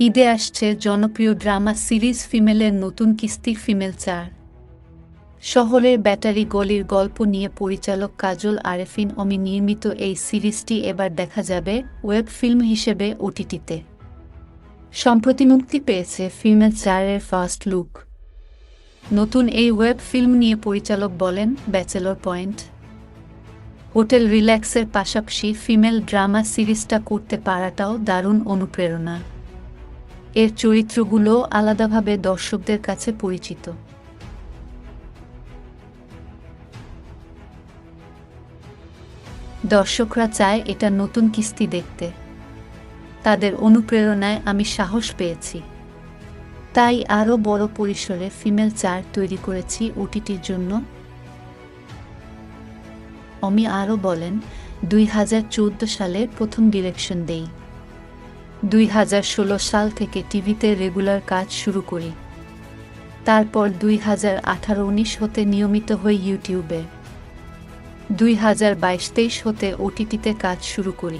ঈদে আসছে জনপ্রিয় ড্রামা সিরিজ ফিমেলের নতুন কিস্তি ফিমেল চার। শহরের ব্যাটারি গলির গল্প নিয়ে পরিচালক কাজল আরেফিন অমি নির্মিত এই সিরিজটি এবার দেখা যাবে ওয়েব ফিল্ম হিসেবে ওটিটিতে। সম্প্রতি মুক্তি পেয়েছে ফিমেল চারের ফার্স্ট লুক। নতুন এই ওয়েব ফিল্ম নিয়ে পরিচালক বলেন, ব্যাচেলর পয়েন্ট। হোটেল রিল্যাক্সের পাশাপাশি ফিমেল ড্রামা সিরিজটা করতে পারাটাও দারুণ অনুপ্রেরণা। এর চরিত্রগুলো আলাদাভাবে দর্শকদের কাছে পরিচিত। দর্শকরা চায় এটা নতুন কিস্তি দেখতে। তাদের অনুপ্রেরণায় আমি সাহস পেয়েছি। তাই আরও বড় পরিসরে ফিমেল চার তৈরি করেছি ওটিটির জন্য। অমি আরও বলেন, দুই হাজার চৌদ্দ সালে প্রথম ডিরেকশন দেই। দুই হাজার ষোলো সাল থেকে টিভিতে রেগুলার কাজ শুরু করি। তারপর দুই হাজার আঠারো উনিশ হতে নিয়মিত হই ইউটিউবে। দুই হাজার বাইশ তেইশ হতে ওটিটিতে কাজ শুরু করি।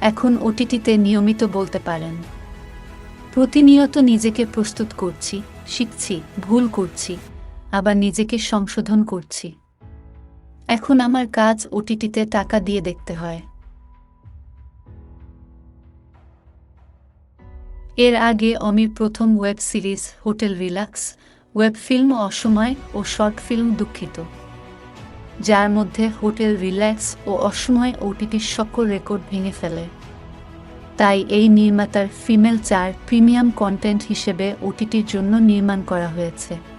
এখন ওটিটিতে নিয়মিত বলতে পারেন। প্রতিনিয়ত নিজেকে প্রস্তুত করছি, শিখছি, ভুল করছি, আবার নিজেকে সংশোধন করছি। এখন আমার কাজ ওটিটিতে টাকা দিয়ে দেখতে হয়। এর আগে অমির প্রথম web series hotel relax, web film Asomoy ও শর্ট ফিল্ম দুঃখিত, যার মধ্যে হোটেল রিল্যাক্স ও অসময় ওটিটির সকল রেকর্ড ভেঙে ফেলে। তাই এই নির্মাতার ফিমেল চার প্রিমিয়াম কন্টেন্ট হিসেবে ওটিটির জন্য নির্মাণ করা হয়েছে।